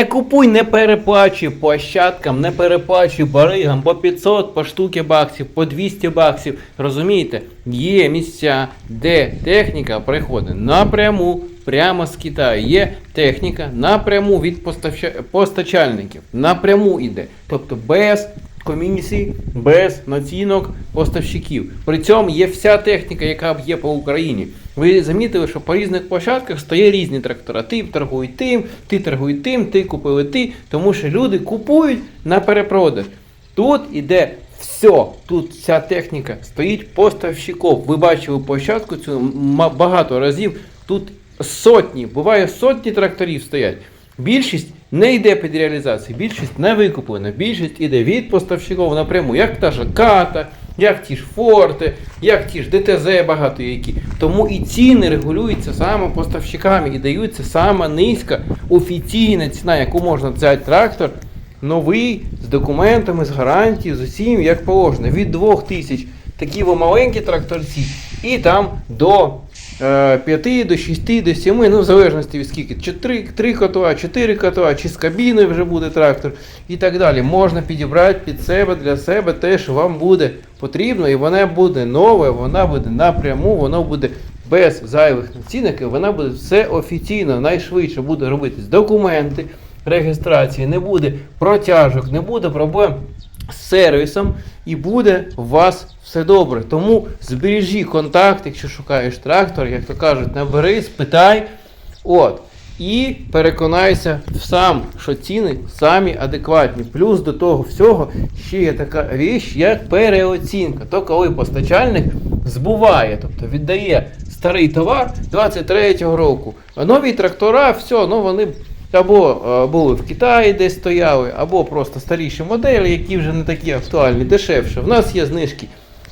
Не купуй, не переплачуй площадкам, не переплачуй баригам по 500, по штуки баксів, по 200 баксів. Розумієте? Є місця, де техніка приходить напряму, прямо з Китаю. Є техніка напряму від постачальників. Напряму йде. Тобто без комісій, без націнок поставщиків. При цьому є вся техніка, яка є по Україні. Ви замітили, що по різних площадках стоять різні трактора. Ти торгуй тим, ти торгуй тим, ти купили ти, тому що люди купують на перепродаж. Тут іде все. Тут вся техніка стоїть поставщиков. Ви бачили площадку цю багато разів. Тут сотні, буває сотні тракторів стоять. Більшість не йде під реалізацію, більшість не викуплена, більшість іде від поставщиків напряму, як та ж Ката, як ті ж Форти, як ті ж ДТЗ багато які. Тому і ціни регулюються саме поставщиками і даються саме низька офіційна ціна, яку можна взяти трактор новий з документами, з гарантією, з усім, як положено. Від 2000 такі маленькі тракторці, і там до 5, до 6, до 7, ну в залежності від скільки, чи 3, 3 котла, 4 котла, чи з кабіною вже буде трактор і так далі. Можна підібрати під себе для себе те, що вам буде потрібно, і вона буде нове, вона буде напряму, воно буде без зайвих націнок, і вона буде все офіційно, найшвидше буде робитись документи реєстрації, не буде протяжок, не буде проблем з сервісом, і буде у вас все добре. Тому збережи контакт, якщо шукаєш трактор, як то кажуть, набери, спитай. От. І переконайся сам, що ціни самі адекватні. Плюс до того всього ще є така річ, як переоцінка. То коли постачальник збуває, тобто віддає старий товар 23-го року, а нові трактора, все, ну вони або е, були в Китаї, десь стояли, або просто старіші моделі, які вже не такі актуальні, дешевше. В нас є знижки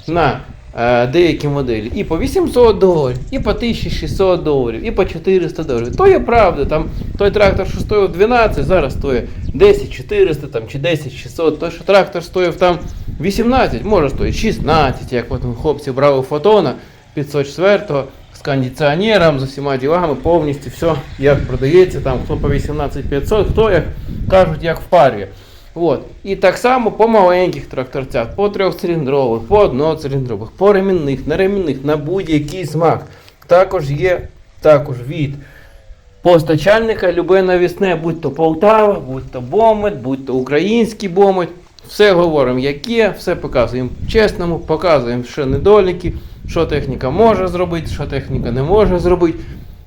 на е, деякі моделі і по 800 доларів, і по 1600 доларів, і по 400 доларів. То є правда, там той трактор, що стоїв 12, зараз стоїть 10 400 там, чи 10 600. Той, що трактор стоїв там 18, може стоїть 16, як от хлопці брали фотона 504 з кондиціонером, з усіма ділами, повністю все як продається, там хто по 18 500, хто як кажуть, як в парі. От. І так само по маленьких тракторцях, по трьохциліндрових, по одноциліндрових, по ремінних, на ремінних, на будь-який смак. Також є також від постачальника любе навісне, будь то Полтава, будь то Бомет, будь то український Бомет. Все говоримо, яке, все показуємо чесному, показуємо, що недоліки, що техніка може зробити, що техніка не може зробити.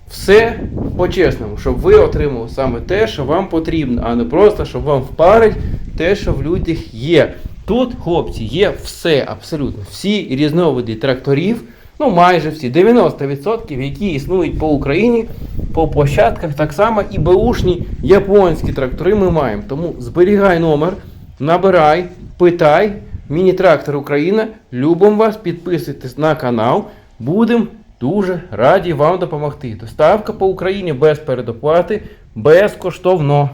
Все по-чесному, щоб ви отримали саме те, що вам потрібно, а не просто, щоб вам впарить те, що в людях є. Тут, хлопці, є все, абсолютно всі різновиди тракторів, ну майже всі, 90%, які існують по Україні, по площадках, так само і беушні японські трактори ми маємо. Тому зберігай номер, набирай, питай. Міні-трактор Україна. Любимо вас, підписуйтесь на канал. Будемо дуже раді вам допомогти. Доставка по Україні без передоплати, безкоштовно.